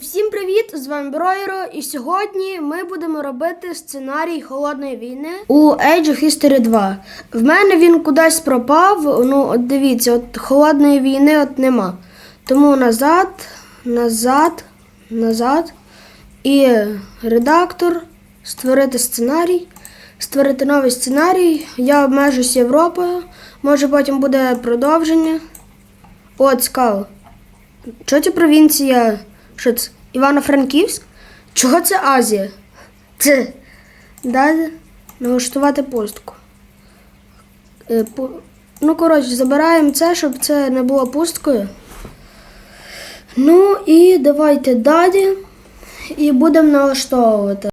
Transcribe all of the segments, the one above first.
Всім привіт! З вами Бройро. І сьогодні ми будемо робити сценарій холодної війни у Age of History 2. В мене він кудись пропав. Ну, от дивіться, от холодної війни от нема. Тому назад, назад, назад. І редактор, створити сценарій, створити новий сценарій. Я обмежусь Європою. Може потім буде продовження. О, цікаво. Чого провінція? Що це? Івано-Франківськ? Чого це Азія? Це. Далі налаштувати пустку. Е, Ну, коротше, забираємо це, щоб це не було пусткою. Ну і давайте далі. І будемо налаштовувати.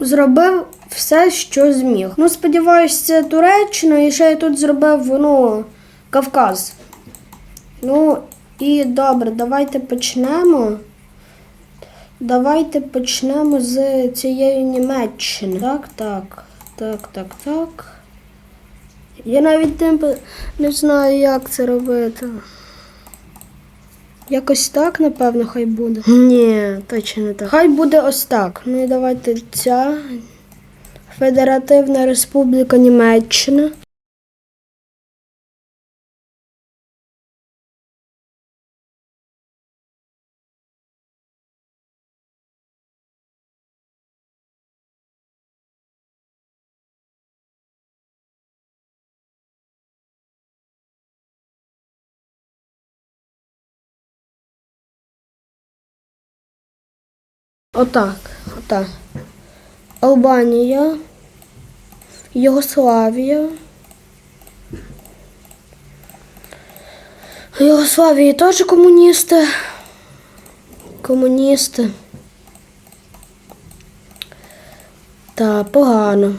Зробив все, що зміг. Ну, сподіваюся, це Туреччина, і ще я тут зробив ну, Кавказ. Ну, і добре, давайте почнемо. Давайте почнемо з цієї Німеччини. Так, так, так, так, так. Я навіть не, знаю, як це робити. Якось так, напевно, хай буде. Ні, точно не так. Хай буде ось так. Ну і давайте ця Федеративна Республіка Німеччина. Отак, отак. Албанія, Югославія. В теж комуністи. Комуністи. Та погано.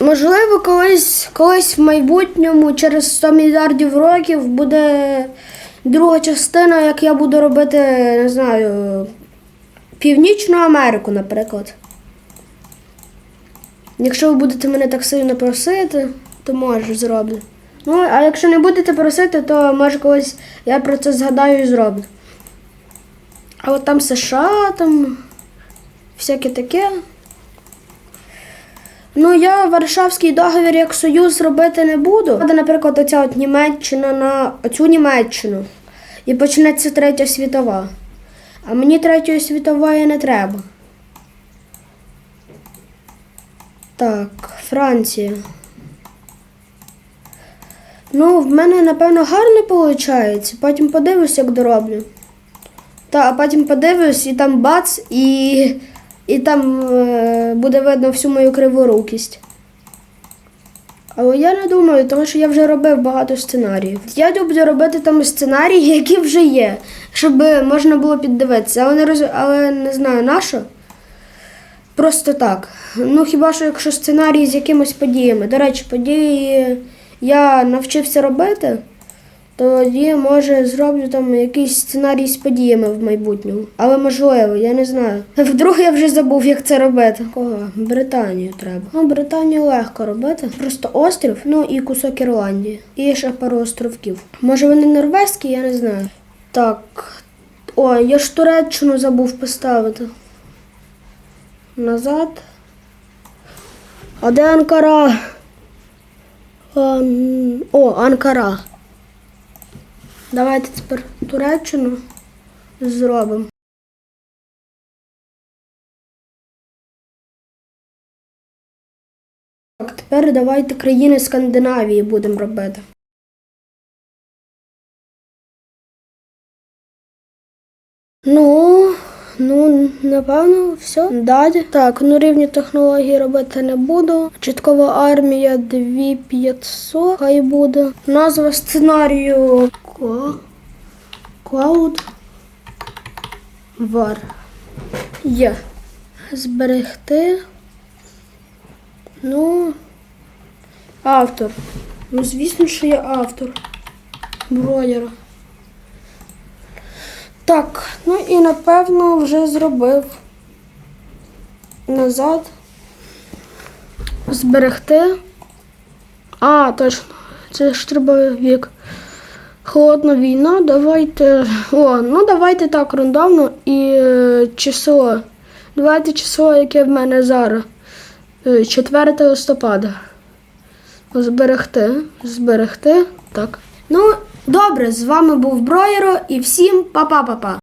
Можливо, колись, колись в майбутньому, через 100 мільярдів років, буде друга частина, як я буду робити, не знаю, Північну Америку, наприклад. Якщо ви будете мене так сильно просити, то може зроблю. Ну, а якщо не будете просити, то може колись я про це згадаю і зроблю. А от там США, там всяке таке. Ну, я Варшавський договір як союз робити не буду. Буде, наприклад, оця от Німеччина на оцю Німеччину. І почнеться третя світова. А мені третьої світової не треба. Так, Франція. Ну, в мене, напевно, гарно виходить. Потім подивлюсь, як дороблю. Та, а потім подивлюсь, і там бац, і, і там е, буде видно всю мою криворукість. Але я не думаю, тому що я вже робив багато сценаріїв. Я люблю робити там сценарії, які вже є, щоб можна було піддивитися. Але не, роз... але не знаю на що. Просто так. Ну хіба що якщо сценарій з якимись подіями. До речі, події я навчився робити, тоді може зроблю там якийсь сценарій з подіями в майбутньому. Але можливо, я не знаю. Вдруг я вже забув, як це робити. Кого? Британію треба. Ну, Британію легко робити. Просто острів, ну і кусок Ірландії. І ще пару островків. Може вони норвезькі, я не знаю. Так. О, я ж Туреччину забув поставити. Назад. А де Анкара? Ан... О, Анкара. Давайте тепер Туреччину зробимо. Так, тепер давайте країни Скандинавії будемо робити. Ну, Ну, напевно, все. Далі. Так, ну рівні технології робити не буду. Чіткова армія 2500. Хай буде. Назва сценарію. Cloud War. Є. Зберегти. Ну. Автор. Ну, звісно, що я автор. Броєра. Так, ну і напевно вже зробив. Назад. Зберегти. А, точно. Це ж треба вік. Холодна війна. Давайте. О, ну давайте так рандомно і е, число. Давайте число, яке в мене зараз. Е, 4 листопада. Зберегти. Зберегти. Так. Ну, добре, з вами був Броєро і всім па-па-па-па.